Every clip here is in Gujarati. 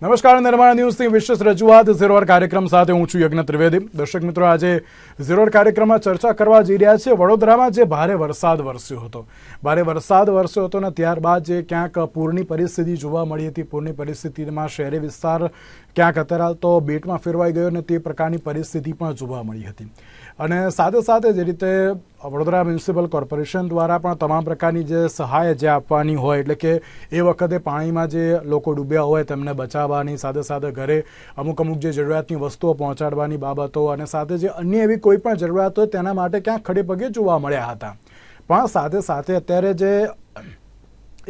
નમસ્કાર, નિર્માણ ન્યૂઝની વિશેષ રજૂઆત. ઝીરોર કાર્યક્રમ સાથે હું છું યજ્ઞ ત્રિવેદી. દર્શક મિત્રો, આજે ઝીરોર કાર્યક્રમમાં ચર્ચા કરવા જઈ રહ્યા છે વડોદરામાં, જે ભારે વરસાદ વરસ્યો હતો. ભારે વરસાદ વરસ્યો હતો ને ત્યારબાદ જે ક્યાંક પૂરની પરિસ્થિતિ જોવા મળી હતી. પૂરની પરિસ્થિતિમાં શહેરી વિસ્તાર ક્યાંક અત્યારે તો બેટમાં ફેરવાઈ ગયો ને તે પ્રકારની પરિસ્થિતિ પણ જોવા મળી હતી. અને સાથે સાથે જે રીતે વડોદરા મ્યુનિસિપલ કોર્પોરેશન દ્વારા પણ તમામ પ્રકારની જે સહાય જે આપવાની હોય, એટલે કે એ વખતે પાણીમાં જે લોકો ડૂબ્યા હોય તેમને બચાવવાની, સાથે સાથે ઘરે અમુક અમુક જે જરૂરિયાતની વસ્તુઓ પહોંચાડવાની બાબતો અને સાથે જે અન્ય એવી કોઈ પણ જરૂરિયાત હોય તેના માટે ક્યાંક ખડે પગે જોવા મળ્યા હતા. પણ સાથે સાથે અત્યારે જે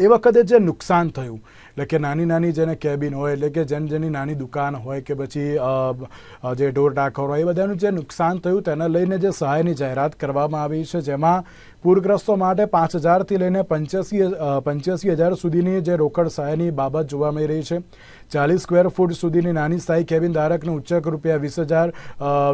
એ વખતે જે નુકસાન થયું, એટલે કે નાની નાની જેને કેબિન હોય, એટલે કે જેની જેની નાની દુકાન હોય કે પછી જે ઢોર ઢાંખર હોય, એ બધાનું જે નુકસાન થયું, તેને લઈને જે સહાયની જાહેરાત કરવામાં આવી છે, જેમાં પૂરગ્રસ્તો માટે પાંચ હજારથી લઈને પંચ્યાસી પંચ્યાસી હજાર સુધીની જે રોકડ સહાયની બાબત જોવા મળી રહી છે. ચાલીસ સ્ક્વેર ફૂટ સુધીની નાની સ્થાયી કેબિન ધારકને ઉચ્ચક રૂપિયા વીસ હજાર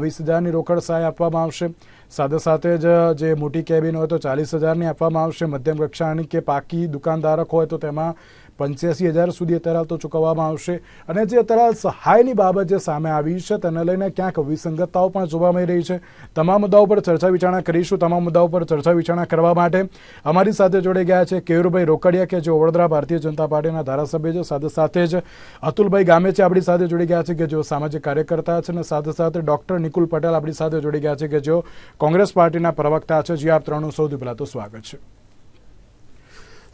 વીસ હજારની રોકડ સહાય આપવામાં આવશે. સાથે સાથે જ જે મોટી કેબિન હોય તો ચાલીસ હજારની આપવામાં આવશે. મધ્યમ કક્ષાની કે પાકી દુકાનધારક હોય તો તેમાં પંચ્યાસી હજાર સુધી અત્યારે તો ચૂકવવામાં આવશે. અને જે અત્યારે સહાયની બાબત જે સામે આવી છે, તેને લઈને ક્યાંક વિસંગતતાઓ પણ જોવા મળી રહી છે. તમામ મુદ્દાઓ પર ચર્ચા વિચારણા કરીશું. તમામ મુદ્દાઓ પર ચર્ચા વિચારણા કરવા માટે અમારી સાથે જોડાઈ ગયા છે કેયુરભાઈ રોકડિયા કે જે વડોદરા ભારતીય જનતા પાર્ટીના ધારાસભ્ય છે, સાથે સાથે જ અતુલભાઈ ગામે છે આપણી સાથે જોડી ગયા છે કે જેઓ સામાજિક કાર્યકર્તા છે અને સાથે સાથે ડોક્ટર નિકુલ પટેલ આપણી સાથે જોડી ગયા છે કે જેઓ કોંગ્રેસ પાર્ટીના પ્રવક્તા છે. જે આપ ત્રણનું સૌથી પહેલાં તો સ્વાગત છે.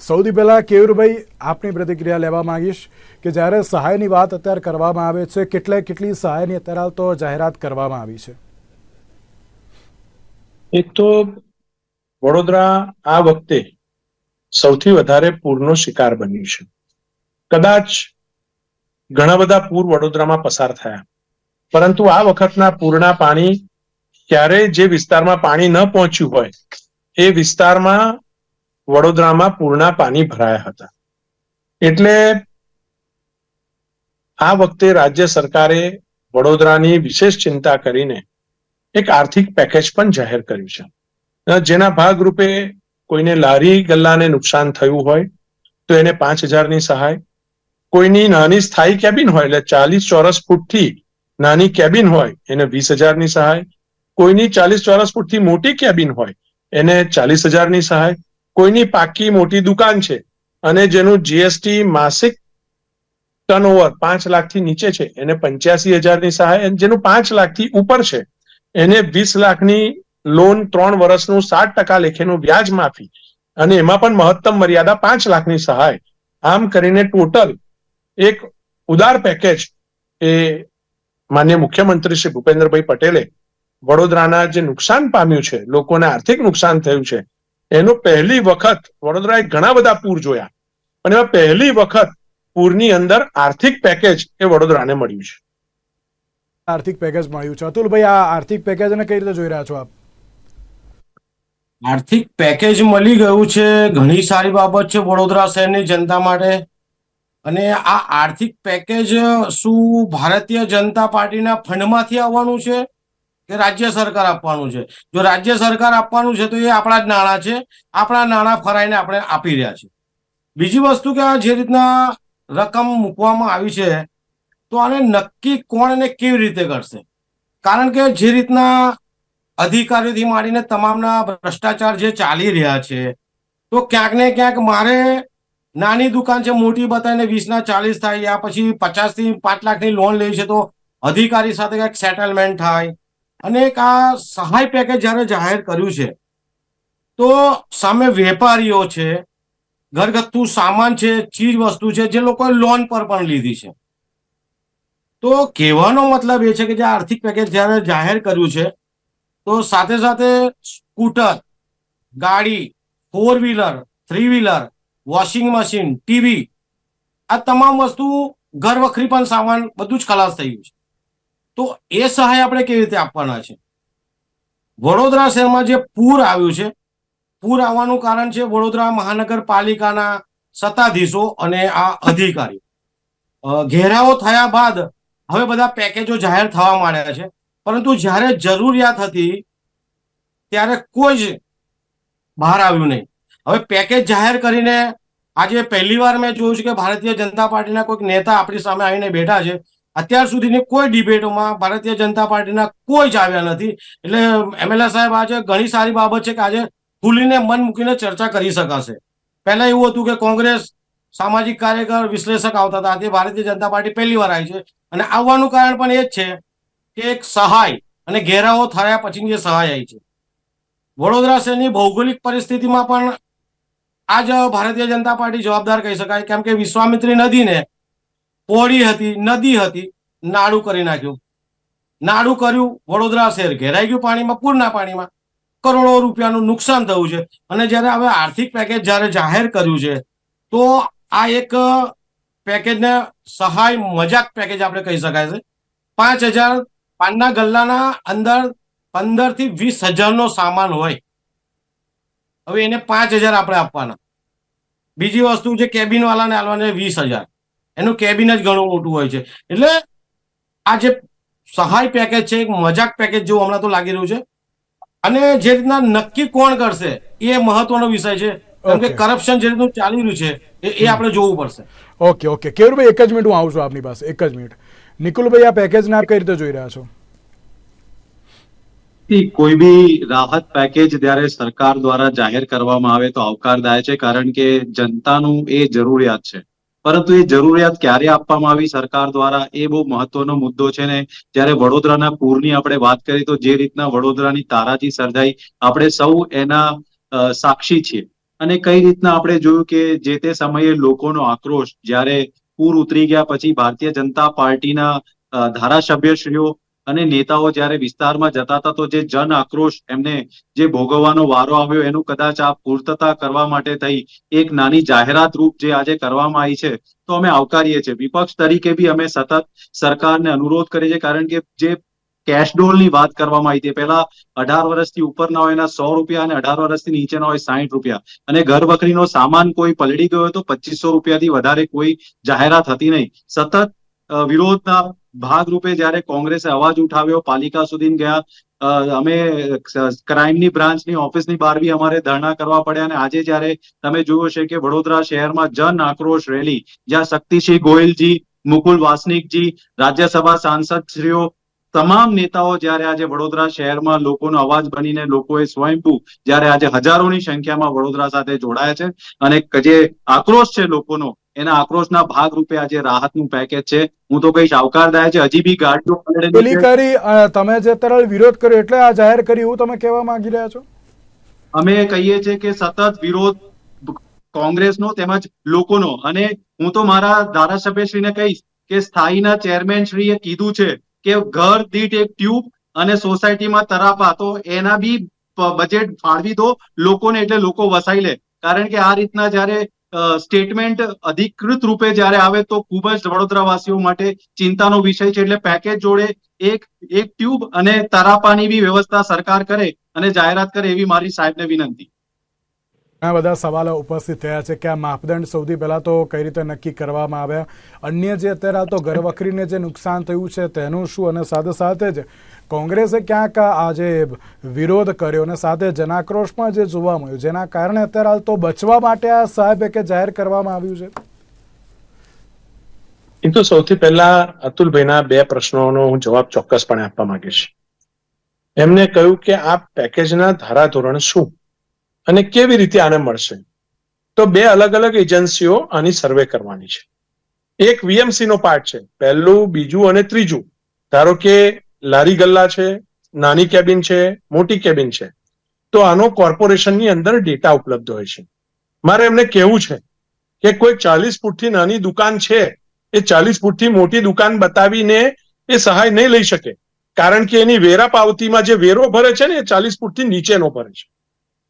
સૌથી પહેલા કેયુરભાઈ, આપની પ્રતિક્રિયા લેવા માંગીશ કે જ્યારે સહાયની વાત અત્યારે કરવામાં આવે છે, કેટલે કેટલી સહાયની અત્યારે તો જાહેરાત કરવામાં આવી છે? એક તો વડોદરા આ વખતે સૌથી વધારે પૂરનો શિકાર બન્યું છે. કદાચ ઘણા બધા પૂર વડોદરામાં પસાર થયા, પરંતુ આ વખતના પૂરના પાણી ક્યારે જે વિસ્તારમાં પાણી ન પહોંચ્યું હોય, એ વિસ્તારમાં વડોદરામાં પૂરના પાણી ભરાયા હતા. એટલે આ વખતે રાજ્ય સરકારે વડોદરાની વિશેષ ચિંતા કરીને એક આર્થિક પેકેજ પણ જાહેર કર્યું છે. જેના ભાગરૂપે કોઈને લારી ગલ્લાને નુકસાન થયું હોય, તો એને પાંચ હજારની સહાય. કોઈની નાની સ્થાયી કેબિન હોય, એટલે ચાલીસ ચોરસ ફૂટથી નાની કેબિન હોય, એને વીસ હજારની સહાય. કોઈની ચાલીસ ચોરસ ફૂટથી મોટી કેબિન હોય, એને ચાલીસ હજારની સહાય. કોઈની પાકી મોટી દુકાન છે અને જેનું જીએસટી માસિક ટર્નઓવર પાંચ લાખથી નીચે છે, એને પંચ્યાસી હજારની સહાય જેનું પાંચ લાખથી ઉપર છે, એને વીસ લાખની લોન ત્રણ વર્ષનું સાત ટકા લેખેનું વ્યાજ માફી અને એમાં પણ મહત્તમ મર્યાદા પાંચ લાખની સહાય. આમ કરીને ટોટલ એક ઉદાર પેકેજ એ માન્ય મુખ્યમંત્રી શ્રી ભૂપેન્દ્રભાઈ પટેલે વડોદરાના જે નુકસાન પામ્યું છે, લોકોને આર્થિક નુકસાન થયું છે એનું પહેલી વખત વડોદરાએ ઘણા બધા પૂર જોયા. અને એમાં પહેલી વખત પૂરની અંદર આર્થિક પેકેજ એ વડોદરાને મળ્યું છે. આર્થિક પેકેજ મળ્યું છે. અતુલભાઈ આ આર્થિક પેકેજને કઈ રીતે જોઈ રહ્યા છો આપ? આર્થિક પેકેજ મળી ગયું છે ઘણી સારી બાબત છે વડોદરા શહેરની જનતા માટે. અને આ આર્થિક પેકેજ શું ભારતીય જનતા પાર્ટીના ફંડમાંથી આવવાનું છે? કે રાજ્ય સરકાર આપવાનું છે. જો રાજ્ય સરકાર આપવાનું છે તો એ આપણા જ નાણાં છે. આપણા નાણાં ફરાઈને આપણે આપી રહ્યા છે બીજી વસ્તુ કે જે રીતના રકમ મૂકવામાં આવી છે, તો આને નક્કી કોણ અને કેવી રીતે કરશે? કારણ કે જે રીતના અધિકારીઓથી માંડીને તમામના ભ્રષ્ટાચાર જે ચાલી રહ્યા છે, તો ક્યાંક ને ક્યાંક મારે નાની દુકાન છે, મોટી બતાવીને વીસ ના ચાલીસ થાય, યા પછી પચાસથી પાંચ લાખની લોન લેવી છે, તો અધિકારી સાથે કંઈક સેટલમેન્ટ થાય અને એક આ સહાય પેકેજ જ્યારે જાહેર કર્યું છે, તો સામે વેપારીઓ છે, ઘરગથ્થુ સામાન છે, ચીજ વસ્તુ છે, જે લોકોએ લોન પર પણ લીધી છે. તો કહેવાનો મતલબ એ છે કે જે આર્થિક પેકેજ જ્યારે જાહેર કર્યું છે, તો સાથે સાથે સ્કૂટર, ગાડી four wheeler three wheeler washing machine TV આ તમામ વસ્તુ ઘર વખરી પણ સામાન બધું જ ખલાસ થઈ ગયું છે. તો એ સહાય આપણે કેવી રીતે આપવાના છે? વડોદરા શહેરમાં જે પૂર આવ્યું છે પૂર આવવાનું કારણ છે વડોદરા મહાનગરપાલિકાના સત્તાધીશો અને આ અધિકારીઓ. અ, ઘેરાવો થયા બાદ હવે બધા પેકેજો જાહેર થવા માંડ્યા છે. પરંતુ જ્યારે જરૂરિયાત હતી ત્યારે કોઈ જ બહાર આવ્યું નહીં. હવે પેકેજ જાહેર કરીને આજે પહેલી વાર મેં જોયું છે કે ભારતીય જનતા પાર્ટીના કોઈક નેતા આપણી સામે આવીને બેઠા છે. અત્યાર સુધીની કોઈ ડિબેટોમાં ભારતીય જનતા પાર્ટીના કોઈ જ આવ્યા નથી. એટલે એમએલએ સાહેબ આજે ઘણી સારી બાબત છે કે આજે ખુલીને મન મૂકીને ચર્ચા કરી શકાશે. પહેલા એવું હતું કે કોંગ્રેસ સામાજિક કાર્યકર, વિશ્લેષક આવતા હતા. આજે ભારતીય જનતા પાર્ટી પહેલી વાર આવી છે. અને આવવાનું કારણ પણ એ જ છે કે એક સહાય અને ઘેરાવો થયા પછી જે સહાય આવી છે. વડોદરા શહેરની ભૌગોલિક પરિસ્થિતિમાં પણ આજ ભારતીય જનતા પાર્ટી જવાબદાર કહી શકાય. કેમ કે વિશ્વામિત્રી નદીને પહોળી હતી, નદી હતી, નાડું કરી નાખ્યું. નાડું કર્યું, વડોદરા શહેર ઘેરાઈ ગયું પાણીમાં, પૂરના પાણીમાં. કરોડો રૂપિયાનું નુકસાન થયું છે. અને જ્યારે હવે આર્થિક પેકેજ જ્યારે જાહેર કર્યું છે, તો આ એક પેકેજને સહાય, મજાક પેકેજ આપણે કહી શકાય છે. પાંચ હજાર પાનના ગલ્લાના અંદર પંદરથી વીસ હજારનો સામાન હોય. હવે એને પાંચ હજાર આપણે આપવાના. બીજી વસ્તુ છે કેબિન વાળાને આલવાને વીસ હજાર. એનું કેબિન જ ઘણું મોટું હોય છે. એટલે આ જે સહાય પેકેજ છે એક મજાક પેકેજ જેવું હમણાં તો લાગી રહ્યું છે. અને જે રીતના નક્કી કોણ કરશે એ મહત્વનો વિષય છે. કારણ કે કરપ્શન જે રીતનું ચાલી રહ્યું છે એ એ આપણે જોવું પડશે. ઓકે ઓકે કેવરભાઈ એક જ મિનિટ હું આવું છું આપની પાસે. એક જ મિનિટ નિકુલભાઈ આ પેકેજને આપ કઈ રીતે જોઈ રહ્યા છો? કોઈ બી રાહત પેકેજ જ્યારે સરકાર દ્વારા જાહેર કરવામાં આવે તો આવકારદાય છે કારણ કે જનતાનું એ જરૂરિયાત છે. પરંતુ એ જરૂરિયાત ક્યારે આપવામાં આવી? સરકાર દ્વારા એ બહુ મહત્વનો મુદ્દો છે ને, જ્યારે વડોદરાના પૂરની આપણે વાત કરી તો જે રીતના વડોદરાની તારાજી સર્જાઈ, આપણે સૌ એના સાક્ષી છીએ. અને કઈ રીતના આપણે જોયું કે જે તે સમયે લોકોનો આક્રોશ જ્યારે પૂર ઉતરી ગયા પછી ભારતીય જનતા પાર્ટીના ધારાસભ્યશ્રીઓ અને નેતાઓ જ્યારે વિસ્તારમાં જતા હતા, તો જે જન આક્રોશ, એમને જે ભોગવવાનો વારો આવ્યો, એનું કદાચ આ પૂર્તતા કરવા માટે થઈ. એક નાની જાહેરાત રૂપ જે આજે કરવામાં આવી છે, તો અમે આવકારીએ છીએ. વિપક્ષ તરીકે બી અમે સતત સરકારને અનુરોધ કરીએ છીએ, કારણ કે જે કેશડોલની વાત કરવામાં આવી હતી પહેલા અઢાર વર્ષથી ઉપરના હોય, એના સો રૂપિયા અને અઢાર વર્ષથી નીચેના હોય સાહીઠ રૂપિયા. અને ઘર વખરીનો સામાન કોઈ પલળી ગયો તો પચીસો રૂપિયાથી વધારે કોઈ જાહેરાત હતી નહીં. સતત વિરોધના ભાગરૂપે જ્યારે કોંગ્રેસે અવાજ ઉઠાવ્યો, પાલિકા સુધી ગયા અમે ક્રાઇમની બ્રાન્ચની ઓફિસની બહાર બી અમારે ધરણા કરવા પડ્યા અને આજે જ્યારે તમે જોયું છે કે વડોદરા શહેરમાં જન આક્રોશ રેલી, જ્યાં શક્તિસિંહ ગોયલજી, મુકુલ વાસનિકજી, રાજ્યસભા સાંસદશ્રીઓ, તમામ નેતાઓ જ્યારે આજે વડોદરા શહેરમાં લોકોનો અવાજ બનીને લોકોએ સ્વયંભૂ જ્યારે આજે હજારોની સંખ્યામાં વડોદરા સાથે જોડાયા છે અને જે આક્રોશ છે લોકોનો એના આક્રોશના ભાગ રૂપે આજે રાહતનું પેકેજ છે. હું તો કહીશ આવકારદાય છે. હજી બી ગાડીઓ કરી તમે જે તરલ વિરોધ કર્યો એટલે આ જાહેર કરી એવું તમે કહેવા માંગી રહ્યા છો? અમે કહીએ છીએ કે સતત વિરોધ કોંગ્રેસનો તેમજ લોકોનો. અને હું તો મારા ધારાસભ્યશ્રીને કહીશ કે સ્થાયીના ચેરમેન શ્રીએ કીધું છે કે ઘર દીઠ એક ટ્યુબ અને સોસાયટીમાં તરાપા. તો એના બી બજેટ ફાળવી દો. લોકોને એટલે લોકો વસાઈ લે. કારણ કે આ રીતના જ્યારે સ્ટેટમેન્ટ અધિકૃત રૂપે જ્યારે આવે તો ખૂબ જ વડોદરાવાસીઓ માટે ચિંતાનો વિષય છે. એટલે પેકેજ જોડે એક એક ટ્યુબ અને તારાપાની બી વ્યવસ્થા સરકાર કરે અને જાહેરાત કરે એવી મારી સાહેબને વિનંતી. ઘણા બધા સવાલો ઉપસ્થિત થયા છે કે આ માપદંડ સૌથી પહેલા તો કઈ રીતે નક્કી કરવામાં આવ્યા? અન્ય જે અત્યારે આ તો ઘરવખરીને જે નુકસાન થયું છે તેનું શું? અને સાથે સાથે જ કોંગ્રેસે ક્યાંક આ જે વિરોધ કર્યો અને સાથે જનાક્રોશ પણ જે જોવા મળ્યું, જેના કારણે અત્યારે હાલ તો બચવા માટે આ સહાય પેકેજ જાહેર કરવામાં આવ્યું છે? એ તો સૌથી પહેલા અતુલભાઈના બે પ્રશ્નોનો હું જવાબ ચોક્કસપણે આપવા માંગીશ. એમને કહ્યું કે આ પેકેજના ધારાધોરણ શું? અને કેવી રીતે આને મળશે? તો બે અલગ અલગ એજન્સીઓ આની સર્વે કરવાની છે. એક વીએમસી નો પાર્ટ છે, પહેલું, બીજું અને ત્રીજું. ધારો કે લારી ગલ્લા છે, નાની કેબિન છે, મોટી કેબિન છે. તો આનો કોર્પોરેશનની અંદર ડેટા ઉપલબ્ધ હોય છે. મારે એમને કહેવું છે કે કોઈ ચાલીસ ફૂટથી નાની દુકાન છે, એ ચાલીસ ફૂટથી મોટી દુકાન બતાવીને એ સહાય નહીં લઈ શકે. કારણ કે એની વેરા પાવતીમાં જે વેરો ભરે છે ને, એ ચાલીસ ફૂટથી નીચેનો ભરે છે.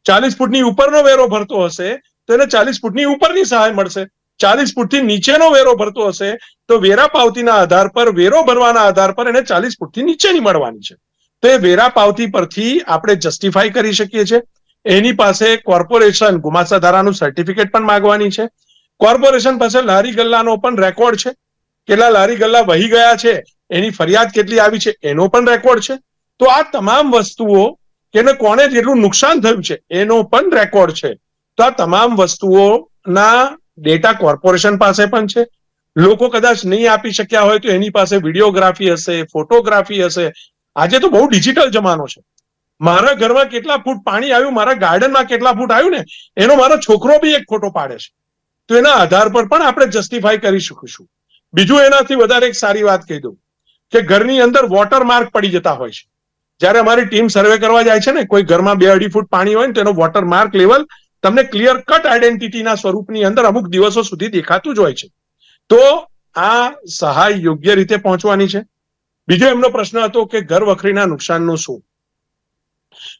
ચાલીસ ફૂટની ઉપરનો વેરો ભરતો હશે, તો એને ચાલીસ ફૂટની ઉપરની સહાય મળશે. ચાલીસ ફૂટથી નીચેનો વેરો ભરતો હશે, તો વેરા પાવતીના આધાર પર, વેરો ભરવાના આધાર પર એને ચાલીસ ફૂટથી નીચેની મળવાની છે. તો એ વેરા પાવતી પરથી આપણે જસ્ટિફાઈ કરી શકીએ છીએ. એની પાસે કોર્પોરેશન ગુમાસા ધારાનું સર્ટિફિકેટ પણ માંગવાની છે. કોર્પોરેશન પાસે લારી ગલ્લાનો પણ રેકોર્ડ છે. કેટલા લારી ગલ્લા વહી ગયા છે, એની ફરિયાદ કેટલી આવી છે, એનો પણ રેકોર્ડ છે. તો આ તમામ વસ્તુઓ કે એને કોને જેટલું નુકસાન થયું છે, એનો પણ રેકોર્ડ છે. તો આ તમામ વસ્તુઓના ડેટા કોર્પોરેશન પાસે પણ છે. લોકો કદાચ નહીં આપી શક્યા હોય તો એની પાસે વિડીયોગ્રાફી હશે ફોટોગ્રાફી હશે. આજે તો બહુ ડિજિટલ જમાનો છે. મારા ઘરમાં કેટલા ફૂટ પાણી આવ્યું, મારા ગાર્ડનમાં કેટલા ફૂટ આવ્યું ને, એનો મારો છોકરો બી એક ફોટો પાડે છે. તો એના આધાર પર પણ આપણે જસ્ટિફાઈ કરી શકીશું. બીજું એનાથી વધારે એક સારી વાત કહી દઉં કે ઘરની અંદર વોટર માર્ક પડી જતા હોય છે. જ્યારે અમારી ટીમ સર્વે કરવા જાય છે ને, કોઈ ઘરમાં બે અઢી ફૂટ પાણી હોય ને, તેનો વોટર માર્ક લેવલ તમને ક્લિયર કટ આઈડેન્ટિટીના સ્વરૂપની અંદર અમુક દિવસો સુધી દેખાતું જ હોય છે. તો આ સહાય યોગ્ય રીતે પહોંચવાની છે. બીજો એમનો પ્રશ્ન હતો કે ઘર વખરીના નુકસાનનું શું?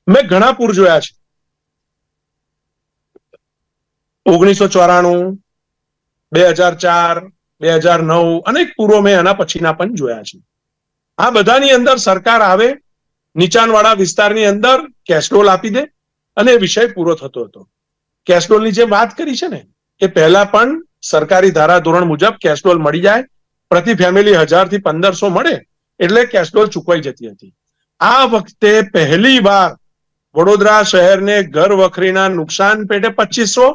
મેં ઘણા પૂર જોયા છે. ઓગણીસો ચોરાણું, બે હજાર ચાર, બે હજાર નવ અનેક પૂરો મેં એના પછીના પણ જોયા છે. આ બધાની અંદર સરકાર આવે નીચાણવાળા વિસ્તારની અંદર કેસ્ટ્રોલ આપી દે અને વિષય પૂરો થતો હતો. કેસ્ટ્રોલની જે વાત કરી છે ને, એ પહેલા પણ સરકારી ધારાધોરણ મુજબ કેસ્ટ્રોલ મળી જાય, પ્રતિ ફેમિલી હજારથી પંદરસો મળે, એટલે કેસ્ટ્રોલ ચૂકવાઈ જતી હતી. આ વખતે પહેલી વાર વડોદરા શહેરને ઘર વખરીના નુકસાન પેટે પચીસો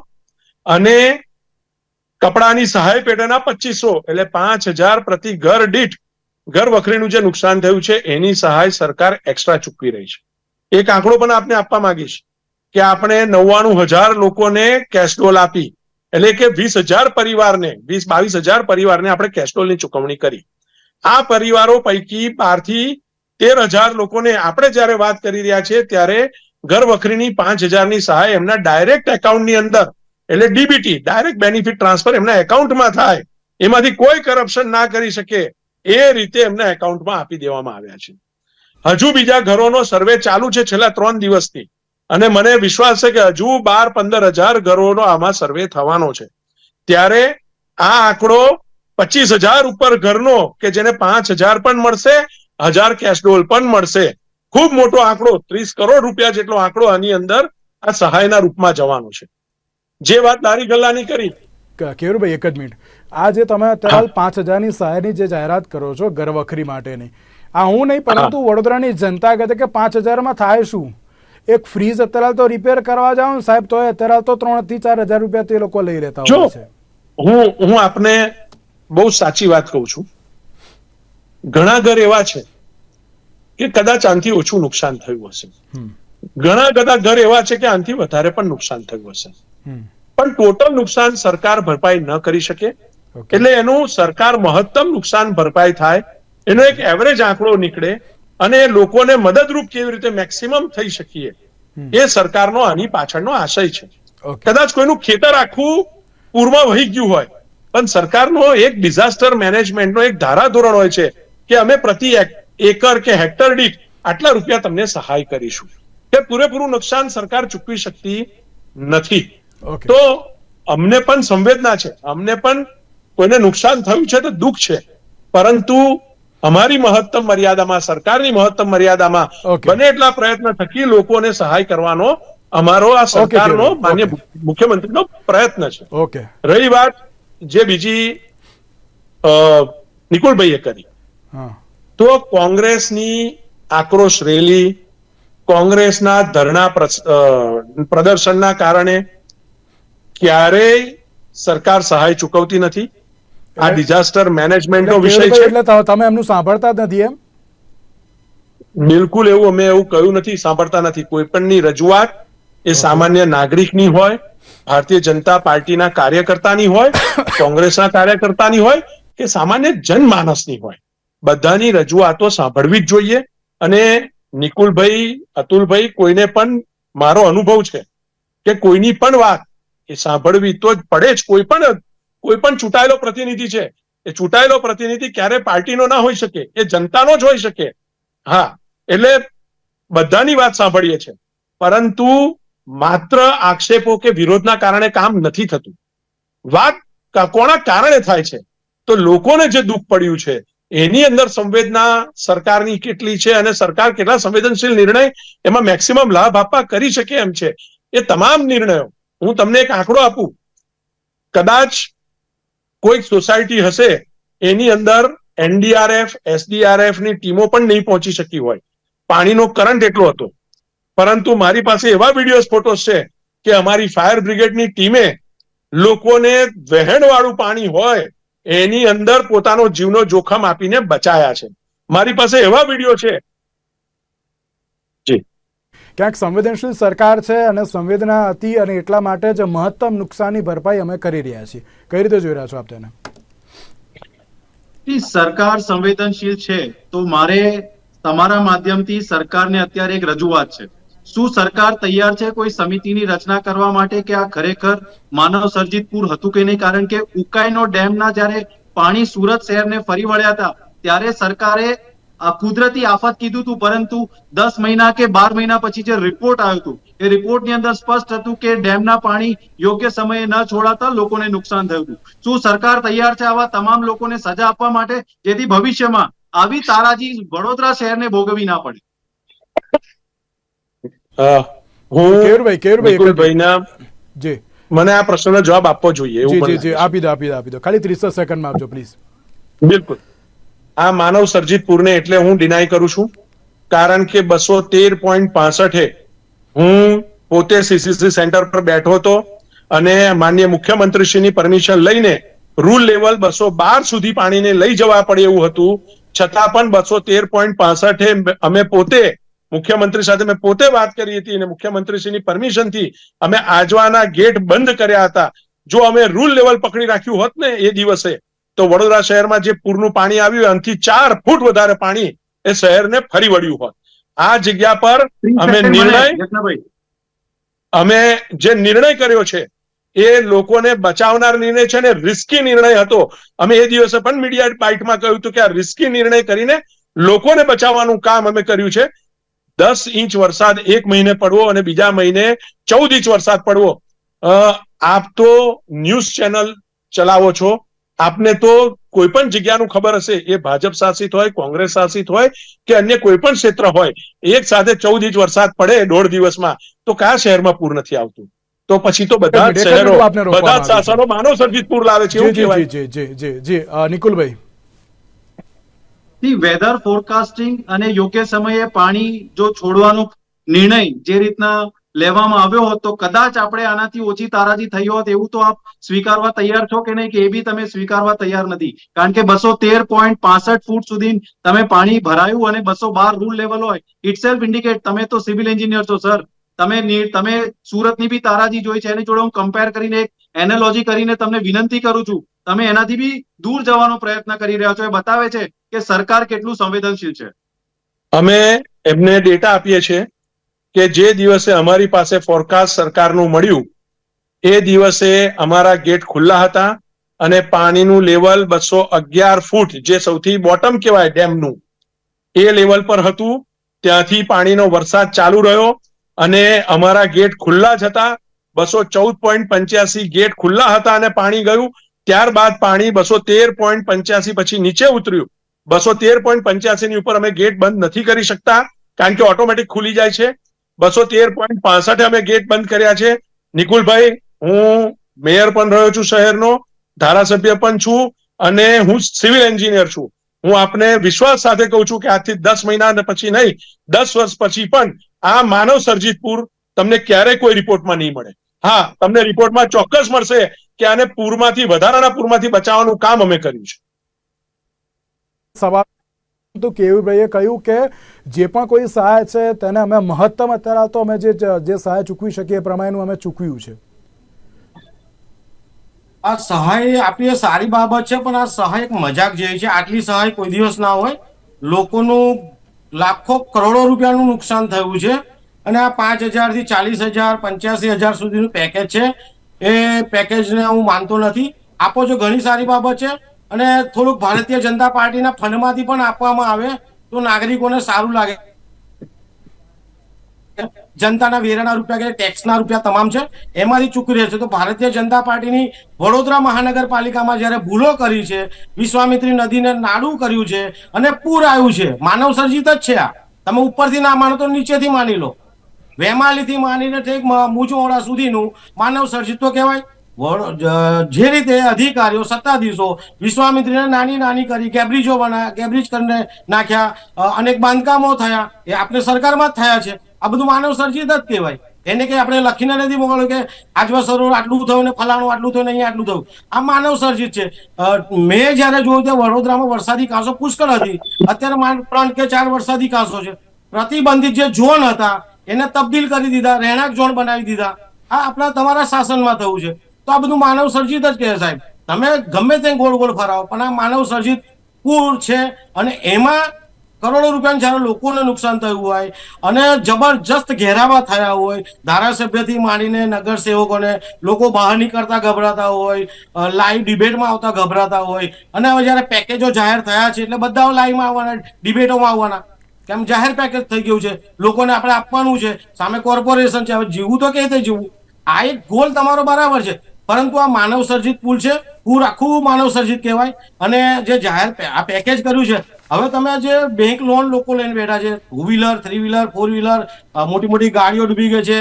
અને કપડાની સહાય પેટેના પચીસો, એટલે પાંચ હજાર પ્રતિ ઘર દીઠ ઘર વખરીનું જે નુકસાન થયું છે, એની સહાય સરકાર એક્સ્ટ્રા ચૂકવી રહી છે. એક આંકડો પણ આપને આપવા માંગીશ કે આપણે નવ્વાણું હજાર લોકોને કેસ્ટ્રોલ આપી, એટલે કે વીસ હજાર પરિવારને, વીસ બાવીસ હજાર પરિવારને આપણે કેસ્ટ્રોલની ચુકવણી કરી. આ પરિવારો પૈકી બારથી તેર હજાર લોકોને આપણે જ્યારે વાત કરી રહ્યા છીએ, ત્યારે ઘર વખરીની પાંચ હજારની સહાય એમના ડાયરેક્ટ એકાઉન્ટની અંદર, એટલે ડીબીટી ડાયરેક્ટ બેનિફિટ ટ્રાન્સફર એમના એકાઉન્ટમાં થાય. એમાંથી કોઈ કરપ્શન ના કરી શકે. એ રીતે એમને એકાઉન્ટમાં આપી દેવામાં આવ્યા છે. હજુ બીજા ઘરોનો સર્વે ચાલુ છે છેલ્લા ત્રણ દિવસથી. અને મને વિશ્વાસ છે કે હજુ બાર પંદર હજાર ઘરોનો આમાં સર્વે થવાનો છે. ત્યારે આ આંકડો પચીસ હજાર ઉપર ઘરનો, કે જેને પાંચ હજાર પણ મળશે, હજાર કેશ ડોલ પણ મળશે. ખૂબ મોટો આંકડો, ત્રીસ કરોડ રૂપિયા જેટલો આંકડો આની અંદર આ સહાયના રૂપમાં જવાનો છે. જે વાત દારી ગલ્લાની કરી. ક- એક જ મિનિટ. આ જે તમે અત્યારે પાંચ હજારની સહાયની જે જાહેરાત કરો છો ઘર વખરી માટેની. આ હું નહીં પરંતુ વડોદરાની જનતા કહે છે કે પાંચ હજારમાં થાય શું? એક ફ્રીજ અત્યારે તો રિપેર કરવા જાઓ ને સાહેબ તો અત્યારે તો ત્રણથી ચાર હજાર રૂપિયા તે લોકો લઈ લેતા હોય છે. હું હું આપને બહુ સાચી વાત કહું છું. ઘણા ઘર એવા છે કે કદાચ આનથી ઓછું નુકસાન થયું હશે. ઘણા બધા ઘર એવા છે કે આનથી વધારે પણ નુકસાન થયું હશે. પણ ટોટલ નુકસાન સરકાર ભરપાઈ ન કરી શકે. એટલે એનું સરકાર મહત્તમ નુકસાન ભરપાઈ થાય એનો એક એવરેજ આંકડો નીકળે અને લોકોને મદદરૂપ કેવી રીતે મેક્સિમમ થઈ શકીએ એ સરકારનો આની પાછળનો આશય છે. કદાચ કોઈનું ખેતર આખું પૂરમાં વહી ગયું હોય પણ સરકારનો એક ડિઝાસ્ટર મેનેજમેન્ટનો એક ધારાધોરણ હોય છે કે અમે પ્રતિ એક- એકર કે હેક્ટર દીઠ આટલા રૂપિયા તમને સહાય કરીશું. કે પૂરેપૂરું નુકસાન સરકાર ચૂકવી શકતી નથી. તો અમને પણ સંવેદના છે. અમને પણ કોઈને નુકસાન થયું છે તો દુઃખ છે. પરંતુ અમારી મહત્તમ મર્યાદામાં સરકારની મહત્તમ મર્યાદામાં બને એટલા પ્રયત્ન થકી લોકોને સહાય કરવાનો અમારો આ સરકારનો માન્ય. મુખ્યમંત્રીનો પ્રયત્ન છે. ઓકે રહી વાત જે બીજી નિકુલભાઈએ કરી. હા. તો કોંગ્રેસની આક્રોશ રેલી કોંગ્રેસના ધરણા પ્રદર્શનના કારણે ક્યારેય સરકાર સહાય ચૂકવતી નથી. આ ડિઝાસ્ટર મેનેજમેન્ટનો વિષય છે. એટલે તમે એમનું સાંભળતા જ નથી એમ? બિલકુલ એવું અમે એવું કહ્યું નથી સાંભળતા નથી. કોઈ પણની રજૂઆત એ સામાન્ય નાગરિકની હોય ભારતીય જનતા પાર્ટીના કાર્યકર્તાની હોય કોંગ્રેસના કાર્યકર્તાની હોય કે સામાન્ય જનમાનસની હોય. બધાની રજૂઆતો સાંભળવી જ જોઈએ અને નિકુલભાઈ અતુલભાઈ કોઈને પણ મારો અનુભવ છે કે કોઈની પણ વાત એ સાંભળવી તો જ પડે જ. કોઈ પણ કોઈ પણ ચૂંટાયેલો પ્રતિનિધિ છે, એ ચૂંટાયેલો પ્રતિનિધિ ક્યારે પાર્ટીનો ના હોઈ શકે, એ જનતાનો જ હોઈ શકે. હા, એટલે બધાની વાત સાંભળીએ છે પરંતુ માત્ર આક્ષેપો કે વિરોધના કારણે કામ નથી થતું. વાત કોના કારણે થાય છે? તો લોકોને જે દુઃખ પડ્યું છે, એની અંદર સંવેદના સરકારની કેટલી છે અને સરકાર કેટલા સંવેદનશીલ નિર્ણય એમાં મેક્સિમમ લાભ આપવા કરી શકે એમ છે. એ તમામ નિર્ણયો હું તમને એક આંકડો આપું. કદાચ કોઈક સોસાયટી હશે, એની અંદર એનડીઆરએફ, એસડીઆરએફની ટીમો પણ નહીં પહોંચી શકી હોય. પાણીનો કરંટ એટલો હતો. પરંતુ મારી પાસે એવા વિડીયોઝ ફોટોસ છે કે અમારી ફાયર બ્રિગેડની ટીમે લોકોને વહેણવાળું પાણી હોય, એની અંદર પોતાનો જીવનો જોખમ આપીને બચાયા છે. મારી પાસે એવા વીડિયો છે ક્યાંક સંવેદનશીલ સરકાર છે અને સંવેદના હતી અને એટલા માટે જ મહત્તમ નુકસાનની ભરપાઈ અમે કરી રહ્યા છીએ. કઈ રીતે જોઈ રહ્યા છો આપ તેને? સરકાર સંવેદનશીલ છે, તો મારે તમારા માધ્યમથી સરકારને અત્યારે એક રજૂઆત છે. શું સરકાર તૈયાર છે કોઈ સમિતિની રચના કરવા માટે કે આ ખરેખર માનવ સર્જિત પૂર હતું કે નહીં? કારણ કે ઉકાઈનો ડેમના જ્યારે પાણી સુરત શહેરને ફરી વળ્યા હતા, ત્યારે સરકારે કુદરતી આફત કીધું હતું પરંતુ દસ મહિના કે બાર મહિના પછી જે રિપોર્ટ આવ્યું હતું એ રિપોર્ટની અંદર સ્પષ્ટ હતું કે ડેમના પાણી યોગ્ય સમયે ન છોડાતા લોકોને નુકસાન થયું હતું. શું સરકાર તૈયાર છે આવા તમામ લોકોને સજા આપવા માટે જેથી ભવિષ્યમાં આવી તારાજી વડોદરા શહેરને ભોગવવી ના પડે? અ, હું કેયુરભાઈ જ- મને આ પ્રશ્નનો જવાબ આપવો જોઈએ જી જી જી આપી દો આપી દો આપી દો. ખાલી ત્રીસ સેકન્ડમાં આપજો પ્લીઝ બિલકુલ. આ માનવ સર્જિત પૂરને એટલે હું ડિનાય કરું છું. કારણ કે બસો તેર પોઈન્ટ પાસઠે હું પોતે સીસીસી સેન્ટર પર બેઠો હતો અને માન્ય મુખ્યમંત્રીશ્રીની પરમિશન લઈને રૂલ લેવલ બસો બાર સુધી પાણીને લઈ જવા પડે એવું હતું. છતાં પણ બસો તેર પોઈન્ટ પાસઠે અમે પોતે મુખ્યમંત્રી સાથે મેં પોતે વાત કરી હતી અને મુખ્યમંત્રીશ્રીની પરમિશનથી અમે આજવાના ગેટ બંધ કર્યા હતા. જો અમે રૂલ લેવલ પકડી રાખ્યું હોત ને એ દિવસે તો વડોદરા શહેરમાં જે પૂરનું પાણી આવ્યું એનાથી ચાર ફૂટ વધારે પાણી એ શહેરને ફરી વળ્યું હોત. આ જગ્યા પર અમે નિર્ણય અમે જે નિર્ણય કર્યો છે એ લોકોને બચાવનાર નિર્ણય છે ને રિસ્કી નિર્ણય હતો. અમે એ દિવસે પણ મીડિયા બાઇટમાં કહ્યું હતું કે આ રિસ્કી નિર્ણય કરીને લોકોને બચાવવાનું કામ અમે કર્યું છે. દસ ઇંચ વરસાદ એક મહિને પડવો અને બીજા મહિને ચૌદ ઇંચ વરસાદ પડવો. આપ તો ન્યૂઝ ચેનલ ચલાવો છો. આપને તો કોઈ પણ જગ્યાનું ખબર હશે એ ભાજપ શાસિત હોય કોંગ્રેસ શાસિત હોય કે અન્ય કોઈ પણ ક્ષેત્ર હોય એક સાથે ચૌદ ઇંચ વરસાદ પડે દોઢ દિવસમાં તો કયા શહેરમાં પૂર નથી આવતું? તો પછી તો બધા શહેરો બધા. શાસનો માનવ સર્જિત પૂર લાવે છે જી એવું જી કહેવાય. જી જી જી જી જી નિકુલભાઈ. વેધર ફોરકાસ્ટિંગ અને યોગ્ય સમયે પાણી જો છોડવાનો નિર્ણય જે રીતના લેવામાં આવ્યો હોત તો કદાચ આપણે આનાથી ઓછી તારાજી થઈ હોત, એવું તો આપ સ્વીકારવા તૈયાર છો કે નહીં, કે એ બી તમે સ્વીકારવા તૈયાર નથી. કારણ કે બસો તેર પોઈન્ટ પાસઠ ફૂટ સુધી તમે પાણી ભરાયું અને બસો બાર રૂલ લેવલ હોય. ઇટ સેલ્ફ ઇન્ડિકેટ તમે તો સિવિલ એન્જિનિયર છો, સર. તમે તમે સુરતની બી તારાજી જોઈ છે, એની જોડે હું કમ્પેર કરીને એક એનાલોજી કરીને તમને વિનંતી કરું છું. તમે એનાથી બી દૂર જવાનો પ્રયત્ન કરી રહ્યા છો. એ બતાવે છે કે સરકાર કેટલું સંવેદનશીલ છે. અમે એમને ડેટા આપીએ છીએ. કે જે દિવસે અમારી પાસે ફોરકાસ્ટ સરકારનું મળ્યું, એ દિવસે અમારા ગેટ ખુલ્લા હતા અને પાણીનું લેવલ બસો અગિયાર ફૂટ, જે સૌથી બોટમ કહેવાય ડેમનું, એ લેવલ પર હતું. ત્યાંથી પાણીનો વરસાદ ચાલુ રહ્યો અને અમારા ગેટ ખુલ્લા જ હતા. બસો ચૌદ પોઈન્ટ પંચ્યાસી ગેટ ખુલ્લા હતા અને પાણી ગયું. ત્યારબાદ પાણી બસો તેર પોઈન્ટ પંચ્યાસી પછી નીચે ઉતર્યું. બસો તેર પોઈન્ટ પંચ્યાસી ની ઉપર અમે ગેટ બંધ નથી કરી શકતા, કારણ કે ઓટોમેટિક ખુલી જાય છે. બસો તેર પોઈન્ટ પાસઠે અમે ગેટ બંધ કર્યા છે. નિકુલભાઈ, હું મેયર પણ રહ્યો છું શહેરનો, ધારાસભ્ય પણ છું અને હું સિવિલ એન્જિનિયર છું. હું આપને વિશ્વાસ સાથે કહું છું કે આજથી દસ મહિના પછી નહીં, દસ વર્ષ પછી પણ આ માનવ સર્જિતપુર તમને ક્યારેય કોઈ રિપોર્ટમાં નહીં મળે. હા, તમને રિપોર્ટમાં ચોક્કસ મળશે કે આને પૂરમાંથી, વધારાના પૂરમાંથી બચાવવાનું કામ અમે કર્યું છે. સવાલ તો કેયુરભાઈએ કહ્યું કે જે પણ કોઈ સહાય છે તેને અમે મહત્તમ અત્યારે તો અમે જે જે સહાય ચૂકવી શકીએ એ પ્રમાણેનું અમે ચૂકવ્યું છે. આ સહાય આપીએ સારી બાબત છે, પણ આ સહાય એક મજાક જેવી છે. આટલી સહાય કોઈ દિવસ ના હોય. લોકોનું લાખો કરોડો રૂપિયાનું નુકસાન થયું છે અને આ પાંચ હજારથી ચાલીસ હજાર, પંચ્યાસી હજાર સુધીનું પેકેજ છે. એ પેકેજને હું માનતો નથી. આપો છો ઘણી સારી બાબત છે અને થોડુંક ભારતીય જનતા પાર્ટીના ફંડમાંથી પણ આપવામાં આવે તો નાગરિકોને સારું લાગે. જનતાના વેરાના રૂપિયા કે ટેક્સના રૂપિયા તમામ છે. એમાંથી ચૂકી રહે છે તો ભારતીય જનતા પાર્ટીની વડોદરા મહાનગરપાલિકામાં જ્યારે ભૂલો કરી છે, વિશ્વામિત્રી નદીને નાડું કર્યું છે અને પૂર આવ્યું છે. માનવ સર્જિત જ છે આ. તમે ઉપરથી ના માનો તો નીચેથી માની લો. વેમાલીથી માનીને ઠેક મુજોડા સુધીનું માનવ સર્જિત તો કહેવાય. જ- રીતે અધિકારીઓ સત્તાધીશો, વિશ્વામિત્રીને નાની નાની કરી કેબ્રિજો બનાવ્યા કેબ્રિજ કરીને નાખ્યા અનેક બાંધકામો થયા, એ આપણે સરકારમાં જ થયા છે. આ બધું માનવ સર્જિત જ કહેવાય. એને કઈ આપણે લખીને નથી મોકલ્યું કે આજવા સરોવર આટલું થયું ને ફલાણું આટલું થયું ને અહીંયા આટલું થયું. આ માનવ સર્જિત છે. મેં જયારે જોયું ત્યાં વડોદરામાં વરસાદી કાંસો પુષ્કળ હતી. અત્યારે ત્રણ કે ચાર વરસાદી કાંસો છે. પ્રતિબંધિત જે ઝોન હતા, એને તબદીલ કરી દીધા, રહેણાંક ઝોન બનાવી દીધા. આ આપણા તમારા શાસનમાં થયું છે. તો આ બધું માનવ સર્જિત જ કહે સાહેબ. તમે ગમે તે ગોળ ગોળ ફરાવો, પણ આ માનવ સર્જિત પૂર છે અને એમાં કરોડો રૂપિયાનું જ્યારે લોકોને નુકસાન થયું હોય અને જબરજસ્ત ઘેરાવા થયા હોય, ધારાસભ્યથી માંડીને નગરસેવકોને લોકો બહાર નીકળતા ગભરાતા હોય લાઈવ ડિબેટમાં આવતા ગભરાતા હોય, અને હવે જ્યારે પેકેજો જાહેર થયા છે એટલે બધા લાઈવમાં આવવાના, ડિબેટોમાં આવવાના. કેમ જાહેર પેકેજ થઈ ગયું છે, લોકોને આપણે આપવાનું છે, સામે કોર્પોરેશન છે, હવે જીવવું તો કઈ રીતે જીવવું? આ એક ગોલ તમારો બરાબર છે. પરંતુ આ માનવ સર્જિત પુલ છે. પૂર આખું માનવ સર્જિત કહેવાય. અને જે જાહેર આ પેકેજ કર્યું છે, હવે તમે જે બેંક લોન લોકો લઈને બેઠા છે two wheeler three wheeler four wheeler મોટી મોટી ગાડીઓ ડૂબી ગઈ છે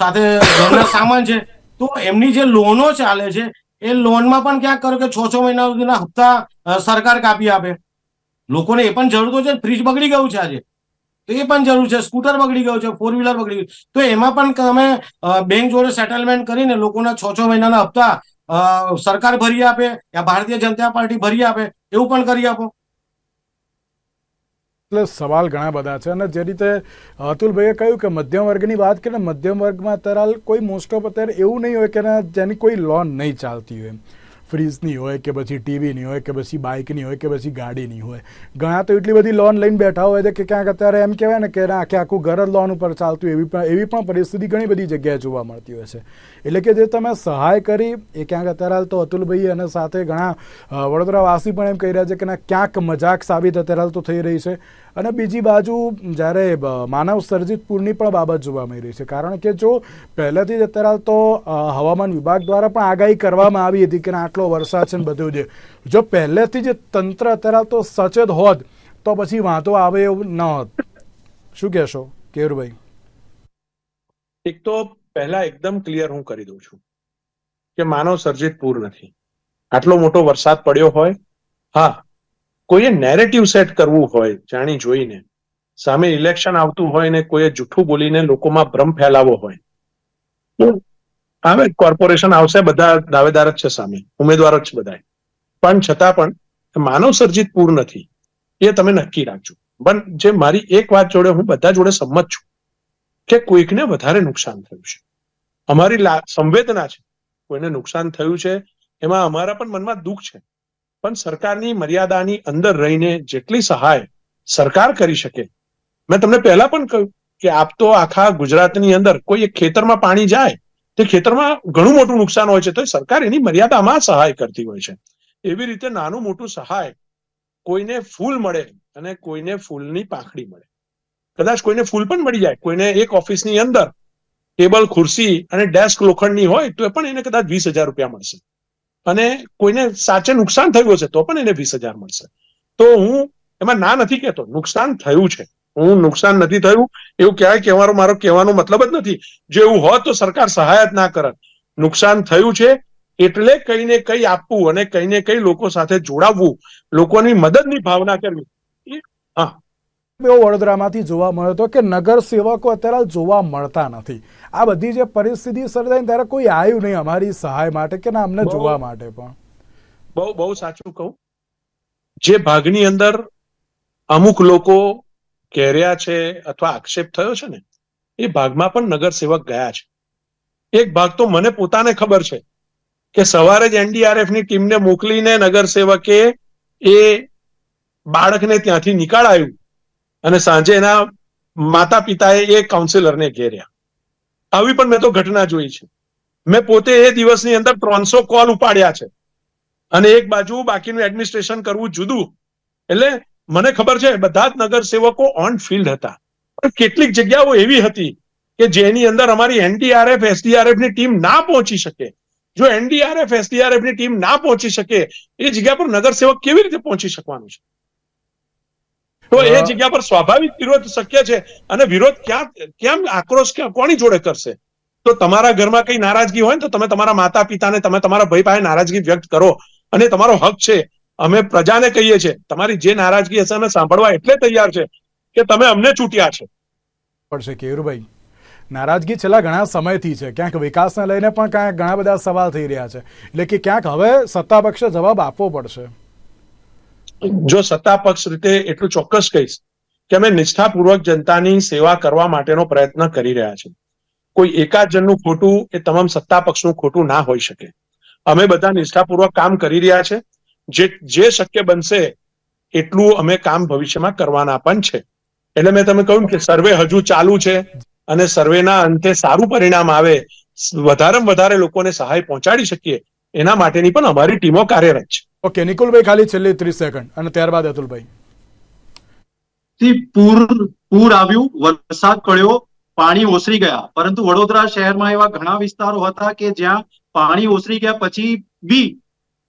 સાથે ઘરના સામાન છે, તો એમની જે લોનો ચાલે છે, એ લોનમાં પણ ક્યાંક કરો કે છ છ મહિના સુધીના હપ્તા સરકાર કાપી આપે. લોકોને એ પણ જરૂર તો છે ફ્રીજ બગડી ગયું છે આજે. તો એ પણ જરૂર છે. સ્કૂટર બગડી ગયું છે ફોર વ્હીલર બગડી ગયું. તો એમાં પણ તમે બેંક જોડે સેટલમેન્ટ કરીને લોકોના છ છ મહિનાના હપ્તા સરકાર ભરી આપે યા ભારતીય જનતા પાર્ટી ભરી આપે, એવું પણ કરી આપો. એટલે સવાલ ઘણા બધા છે અને જે રીતે અતુલભાઈએ કહ્યું કે મધ્યમ વર્ગની વાત કરીને મધ્યમ વર્ગમાં અત્યારે કોઈ મોસ્ટ ઓફ અત્યારે એવું નહીં હોય કે જેની કોઈ લોન નહીં ચાલતી હોય ફ્રીજની હોય કે પછી ટીવીની હોય કે પછી બાઇકની હોય કે પછી ગાડીની હોય. ઘણા તો એટલી બધી લોન લઈને બેઠા હોય છે કે ક્યાંક અત્યારે એમ કહેવાય ને કે આખે આખું ઘર લોન ઉપર ચાલતું એવી પણ એવી પણ પરિસ્થિતિ ઘણી બધી જગ્યાએ જોવા મળતી હોય છે. એટલે કે જે તમે સહાય કરી, એ ક્યાંક અત્યારે હાલ તો અતુલભાઈ અને સાથે ઘણા વડોદરાવાસી પણ એમ કહી રહ્યા છે કે ના, ક્યાંક મજાક સાબિત અત્યારે તો થઈ રહી છે. અને બીજી બાજુ જ્યારે માનવ સર્જિત પૂરની પણ બાબત જોવા મળી રહી છે. કારણ કે જો પહેલેથી જ અત્યારે તો હવામાન વિભાગ દ્વારા પણ આગાહી કરવામાં આવી હતી કે આટલો વરસાદ છે ને બધું છે જો પહેલેથી જ તંત્ર અત્યારે તો સચેત હોત, તો પછી વાંધો આવે એવું ન હોત. શું કહેશો, કેરુભાઈ? એક તો પહેલા એકદમ ક્લિયર હું કરી દઉં છું કે માનવ સર્જિત પૂર નથી. આટલો મોટો વરસાદ પડ્યો હોય, હા કોઈએ નેરેટિવ સેટ કરવું હોય, જાણી જોઈને, સામે ઇલેક્શન આવતું હોય ને કોઈએ જૂઠું બોલીને લોકોમાં ભ્રમ ફેલાવો હોય આવે કોર્પોરેશન આવશે, બધા દાવેદાર જ છે સામે, ઉમેદવાર જ છે બધા પણ છતાં પણ માનવ સર્જિત પૂર નથી. એ તમે નક્કી રાખજો. પણ જે મારી એક વાત જોડે હું બધા જોડે સંમત છું, કે કોઈકને વધારે નુકસાન થયું છે. અમારી સંવેદના છે, કોઈને નુકસાન થયું છે, એમાં અમારા પણ મનમાં દુઃખ છે. પણ સરકારની મર્યાદાની અંદર રહીને જેટલી સહાય સરકાર કરી શકે. મેં તમને પહેલા પણ કહ્યું કે આપ તો આખા ગુજરાતની અંદર કોઈ એક ખેતરમાં પાણી જાય, તે ખેતરમાં ઘણું મોટું નુકસાન હોય છે, તો સરકાર એની મર્યાદામાં સહાય કરતી હોય છે. એવી રીતે નાનું મોટું સહાય કોઈને ફૂલ મળે અને કોઈને ફૂલની પાંખડી મળે. કદાચ કોઈને ફૂલ પણ મળી જાય, કોઈને એક ઓફિસની અંદર ટેબલ, ખુરશી અને ડેસ્ક લોખંડની હોય તો પણ એને કદાચ વીસ હજાર રૂપિયા મળશે. અને કોઈને સાચે નુકસાન થયું હશે તો પણ એને વીસ હજાર મળશે. તો હું એમાં ના નથી કહેતો, નુકસાન થયું છે. હું નુકસાન નથી થયું, એવું ક્યાંય કહેવાનો મારો કહેવાનો મતલબ જ નથી. જો એવું હોત તો સરકાર સહાય જ ના કરત. નુકસાન થયું છે એટલે કઈ ને કઈ આપવું અને કઈ ને કઈ લોકો સાથે જોડાવવું, લોકોની મદદની ભાવના કરવી. એવો વડોદરામાંથી જોવા મળ્યો હતો કે નગર સેવકો અત્યારે જોવા મળતા નથી. આ બધી જે પરિસ્થિતિ સર્જાઈ ત્યારે કોઈ આવ્યું નહીં અમારી સહાય માટે કે ના અમને જોવા માટે પણ. બહુ બહુ સાચું કહું. જે ભાગની અંદર અમુક લોકો કેર્યા છે અથવા આક્ષેપ થયો છે ને એ ભાગમાં પણ નગરસેવક ગયા છે. એક ભાગ તો મને પોતાને ખબર છે કે સવારે જ એનડીઆરએફની ટીમને મોકલીને નગરસેવકે એ બાળકને ત્યાંથી નીકાળાયું અને સાંજે એના માતા પિતાએ એ કાઉન્સિલરને ઘેર્યા. આવી પણ મેં તો ઘટના જોઈ છે. મેં પોતે એ દિવસની અંદર ત્રણસો કોલ ઉપાડ્યા છે. અને એક બાજુ બાકીનું એડમિનિસ્ટ્રેશન કરવું જુદું. એટલે મને ખબર છે, બધા જ નગરસેવકો ઓન ફિલ્ડ હતા. પણ કેટલીક જગ્યાઓ એવી હતી કે જેની અંદર અમારી એનડીઆરએફ, એસડીઆરએફની ટીમ ના પહોંચી શકે. જો એનડીઆરએફ, એસડીઆરએફની ટીમ ના પહોંચી શકે, એ જગ્યા પર નગરસેવક કેવી રીતે પહોંચી શકવાનું છે? તો એ જગ્યા પર સ્વાભાવિક વિરોધ શક્ય છે અને વિરોધ ક્યાં કેમ આક્રોશ કોની જોડે કરશે? તો તમારા ઘરમાં કઈ નારાજગી હોય ને તો તમે તમારા માતા પિતાને તમે તમારા ભાઈ પાસે નારાજગી વ્યક્ત કરો. અને તમારો હક છે. અમે પ્રજાને કહીએ છીએ તમારી જે નારાજગી હશે અમે સાંભળવા એટલે તૈયાર છે કે તમે અમને ચૂંટ્યા છે. પડશે કેયુરભાઈ. નારાજગી છેલ્લા ઘણા સમયથી છે. ક્યાંક વિકાસને લઈને પણ ક્યાંક ઘણા બધા સવાલ થઈ રહ્યા છે. એટલે કે ક્યાંક હવે સત્તા પક્ષે જવાબ આપવો પડશે. જો સત્તા પક્ષ રીતે એટલું ચોક્કસ કહીશ કે અમે નિષ્ઠાપૂર્વક જનતાની સેવા કરવા માટેનો પ્રયત્ન કરી રહ્યા છે કોઈ એકાદ જણનું ખોટું એ તમામ સત્તા પક્ષનું ખોટું ના હોઈ શકે. અમે બધા નિષ્ઠાપૂર્વક કામ કરી રહ્યા છે. જે જે શક્ય બનશે એટલું અમે કામ ભવિષ્યમાં કરવાના પણ છે. એટલે મેં તમે કહ્યું કે સર્વે હજુ ચાલુ છે અને સર્વેના અંતે સારું પરિણામ આવે વધારેમાં વધારે લોકોને સહાય પહોંચાડી શકીએ, એના માટેની પણ અમારી ટીમો કાર્યરત છે. ઓકે નિકુલભાઈ ખાલી છેલ્લી ત્રીસ સેકન્ડ અને ત્યારબાદ અતુલભાઈ. પૂર પૂર આવ્યું, વરસાદ પડ્યો, પાણી ઓસરી ગયા. પરંતુ વડોદરા શહેરમાં એવા ઘણા વિસ્તારો હતા કે જ્યાં પાણી ઓસરી ગયા પછી બી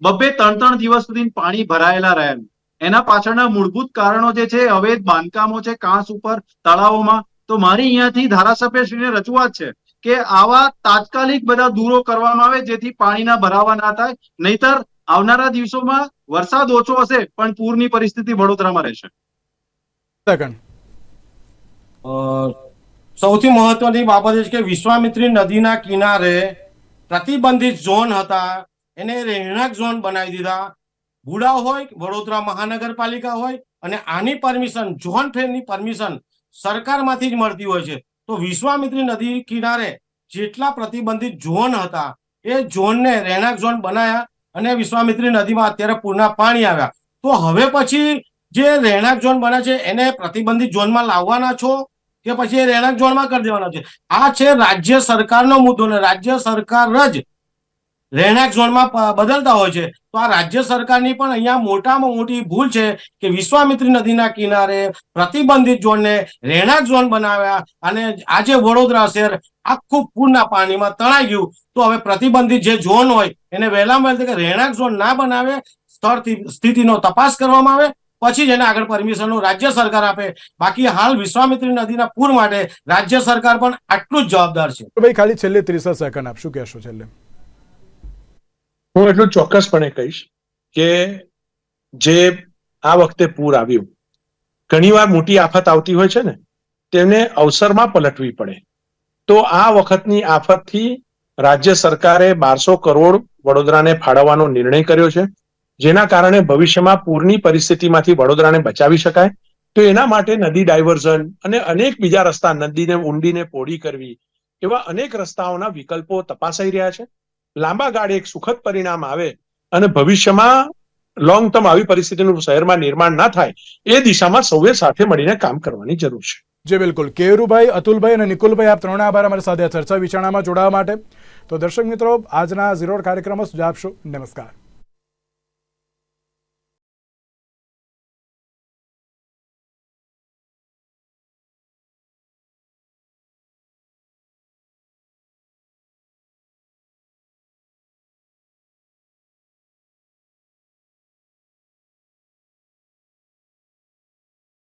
બબ્બે ત્રણ ત્રણ દિવસ સુધી પાણી ભરાયેલા રહ્યા એના પાછળના મૂળભૂત કારણો જે છે હવે બાંધકામો છે, કાંસ ઉપર, તળાવોમાં. તો મારી અહીંયાથી ધારાસભ્યશ્રીને રજૂઆત છે કે આવા તાત્કાલિક બધા દૂરો કરવામાં આવે જેથી પાણીના ભરાવા ના થાય. નહીતર આવનારા દિવસોમાં વરસાદ ઓછો હશે પણ પૂરની પરિસ્થિતિ વડોદરામાં રહેશે. સૌથી મહત્વની બાબત એ છે કે વિશ્વામિત્રી નદીના કિનારે પ્રતિબંધિત ઝોન હતા. એને રહેણાંક ઝોન બનાવી દીધા. બુડા હોય વડોદરા મહાનગરપાલિકા હોય અને આની પરમિશન ઝોન ફેરની પરમિશન સરકારમાંથી જ મળતી હોય છે. તો વિશ્વામિત્રી નદી કિનારે જેટલા પ્રતિબંધિત ઝોન હતા એ ઝોનને રહેણાંક ઝોન બનાયા. અને વિશ્વામિત્રી નદીમાં અત્યારે પૂરના પાણી આવ્યા. તો હવે પછી જે રહેણાંક ઝોન બને છે, એને પ્રતિબંધિત ઝોનમાં લાવવાના છો કે પછી એ રહેણાંક ઝોનમાં કરી દેવાના છે? આ છે રાજ્ય સરકારનો મુદ્દો ને રાજ્ય સરકાર જ રહેણાંક ઝોનમાં બદલતા હોય છે. તો આ રાજ્ય સરકારની પણ અહીંયા મોટામાં મોટી ભૂલ છે કે વિશ્વામિત્રી નદીના કિનારે પ્રતિબંધિત ઝોનને રહેણાંક ઝોન બનાવ્યા અને આજે વડોદરા શહેર આખું પૂરના પાણીમાં તણાઈ ગયું. તો હવે પ્રતિબંધિત જે ઝોન હોય એને વહેલામાં વહેલી કે રહેણાંક ઝોન ના બનાવે, સ્થળથી, સ્થિતિનો તપાસ કરવામાં આવે, પછી જ એને આગળ પરમિશનો રાજ્ય સરકાર આપે. બાકી હાલ વિશ્વામિત્રી નદીના પૂર માટે રાજ્ય સરકાર પણ આટલું જ જવાબદાર છે. ભાઈ ખાલી છેલ્લે ત્રીસ સેકન્ડ આપશું કહેશો છેલ્લે? હું એટલું ચોક્કસપણે કહીશ કે જે આ વખતે પૂર આવ્યું, ઘણીવાર મોટી આફત આવતી હોય છે ને, તેને અવસરમાં પલટવી પડે. તો આ વખતની આફતથી રાજ્ય સરકારે બારસો કરોડ વડોદરાને ફાળવવાનો નિર્ણય કર્યો છે, જેના કારણે ભવિષ્યમાં પૂરની પરિસ્થિતિમાંથી વડોદરાને બચાવી શકાય. તો એના માટે નદી ડાયવર્ઝન અને અનેક બીજા રસ્તા નદીને, ઊંડીને, પોડી કરવી એવા અનેક રસ્તાઓના વિકલ્પો તપાસાઈ રહ્યા છે. લાંબા ગાળે એક સુખદ પરિણામ આવે અને ભવિષ્યમાં લોંગ ટર્મ આવી પરિસ્થિતિનું શહેરમાં નિર્માણ ના થાય, એ દિશામાં સૌએ સાથે મળીને કામ કરવાની જરૂર છે. જે, બિલકુલ. કેરુભાઈ, અતુલભાઈ અને નિકુલભાઈ, આપ ત્રણે આભાર અમારી સાથે ચર્ચા વિચારણામાં જોડાવા માટે. તો દર્શક મિત્રો, આજના ઝીરો કાર્યક્રમ જ આપશો નમસ્કાર.